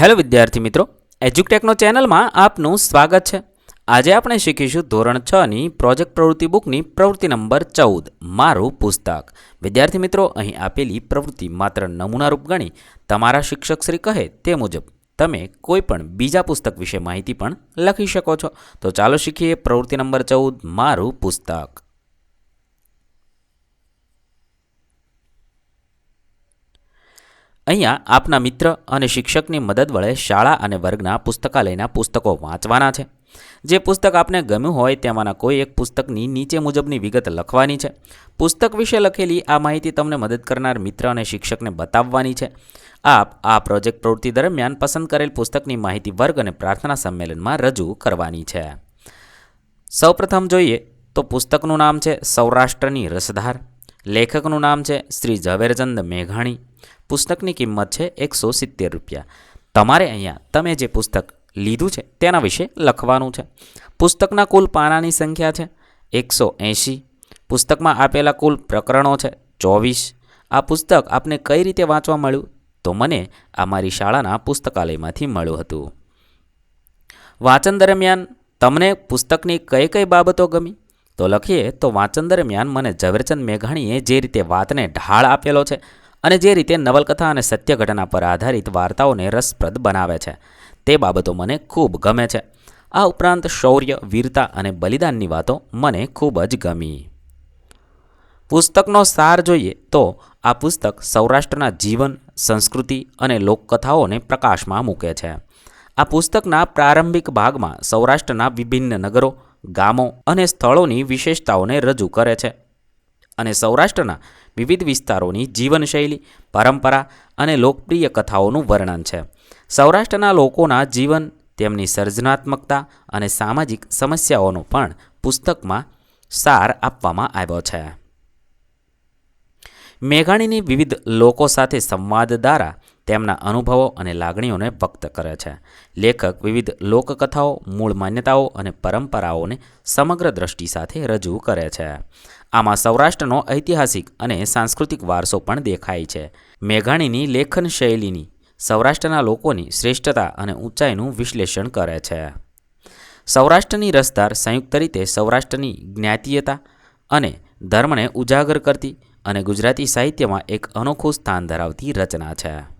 Hello વિદ્યાર્થી મિત્રો, એજ્યુકટેકનો ચેનલમાં આપનું સ્વાગત છે. આજે આપણે શીખીશું ધોરણ છ ની પ્રોજેક્ટ પ્રવૃત્તિ બુકની પ્રવૃત્તિ નંબર ચૌદ, મારું પુસ્તક. વિદ્યાર્થી મિત્રો, અહીં આપેલી પ્રવૃત્તિ માત્ર નમૂનારૂપ ગણી, તમારા શિક્ષક શ્રી કહે તે મુજબ, તમે કોઈ પણ બીજા પુસ્તક વિશે માહિતી પણ લખી શકો છો. તો ચાલો શીખીએ પ્રવૃત્તિ નંબર ચૌદ, મારું પુસ્તક. અહીંયા આપના મિત્ર અને શિક્ષકની મદદ વડે શાળા અને વર્ગના પુસ્તકાલયના પુસ્તકો વાંચવાના છે. જે પુસ્તક આપને ગમ્યું હોય તેમાંના કોઈ એક પુસ્તકની નીચે મુજબની વિગત લખવાની છે. પુસ્તક વિશે લખેલી આ માહિતી તમને મદદ કરનાર મિત્ર અને શિક્ષકને બતાવવાની છે. આપ આ પ્રોજેક્ટ પ્રવૃત્તિ દરમિયાન પસંદ કરેલ પુસ્તકની માહિતી વર્ગ અને પ્રાર્થના સંમેલનમાં રજૂ કરવાની છે. સૌપ્રથમ જોઈએ તો પુસ્તકનું નામ છે સૌરાષ્ટ્રની રસધાર. લેખકનું નામ છે શ્રી ઝવેરચંદ મેઘાણી. પુસ્તકની કિંમત છે એકસો સિત્તેર રૂપિયા. તમારે અહીંયા તમે જે પુસ્તક લીધું છે તેના વિશે લખવાનું છે. પુસ્તકના કુલ પાનાની સંખ્યા છે એકસો એંશી. પુસ્તકમાં આપેલા કુલ પ્રકરણો છે ચોવીસ. આ પુસ્તક આપને કઈ રીતે વાંચવા મળ્યું? તો મને આ મારી શાળાના પુસ્તકાલયમાંથી મળ્યું હતું. વાંચન દરમિયાન તમને પુસ્તકની કઈ કઈ બાબતો ગમી? તો લખીએ તો વાંચન દરમિયાન મને ઝવેરચંદ મેઘાણીએ જે રીતે વાતને ઢાળ આપેલો છે અને જે રીતે નવલકથા અને સત્ય ઘટના પર આધારિત વાર્તાઓને રસપ્રદ બનાવે છે, તે બાબતો મને ખૂબ ગમે છે. આ ઉપરાંત શૌર્ય, વીરતા અને બલિદાનની વાતો મને ખૂબ જ ગમી. પુસ્તકનો સાર જોઈએ તો આ પુસ્તક સૌરાષ્ટ્રના જીવન, સંસ્કૃતિ અને લોકકથાઓને પ્રકાશમાં મૂકે છે. આ પુસ્તકના પ્રારંભિક ભાગમાં સૌરાષ્ટ્રના વિભિન્ન નગરો, ગામો અને સ્થળોની વિશેષતાઓને રજૂ કરે છે. અને સૌરાષ્ટ્રના વિવિધ વિસ્તારોની જીવનશૈલી, પરંપરા અને લોકપ્રિય કથાઓનું વર્ણન છે. સૌરાષ્ટ્રના લોકોના જીવન, તેમની સર્જનાત્મકતા અને સામાજિક સમસ્યાઓનો પણ પુસ્તકમાં સાર આપવામાં આવ્યો છે. મેઘાણીની વિવિધ લોકો સાથે સંવાદ દ્વારા તેમના અનુભવો અને લાગણીઓને વ્યક્ત કરે છે. લેખક વિવિધ લોકકથાઓ, મૂળ માન્યતાઓ અને પરંપરાઓને સમગ્ર દ્રષ્ટિ સાથે રજૂ કરે છે. આમાં સૌરાષ્ટ્રનો ઐતિહાસિક અને સાંસ્કૃતિક વારસો પણ દેખાય છે. મેઘાણીની લેખન શૈલીની સૌરાષ્ટ્રના લોકોની શ્રેષ્ઠતા અને ઊંચાઈનું વિશ્લેષણ કરે છે. સૌરાષ્ટ્રની રસધાર સંયુક્ત રીતે સૌરાષ્ટ્રની જ્ઞાતીયતા અને ધર્મને ઉજાગર કરતી અને ગુજરાતી સાહિત્યમાં એક અનોખું સ્થાન ધરાવતી રચના છે.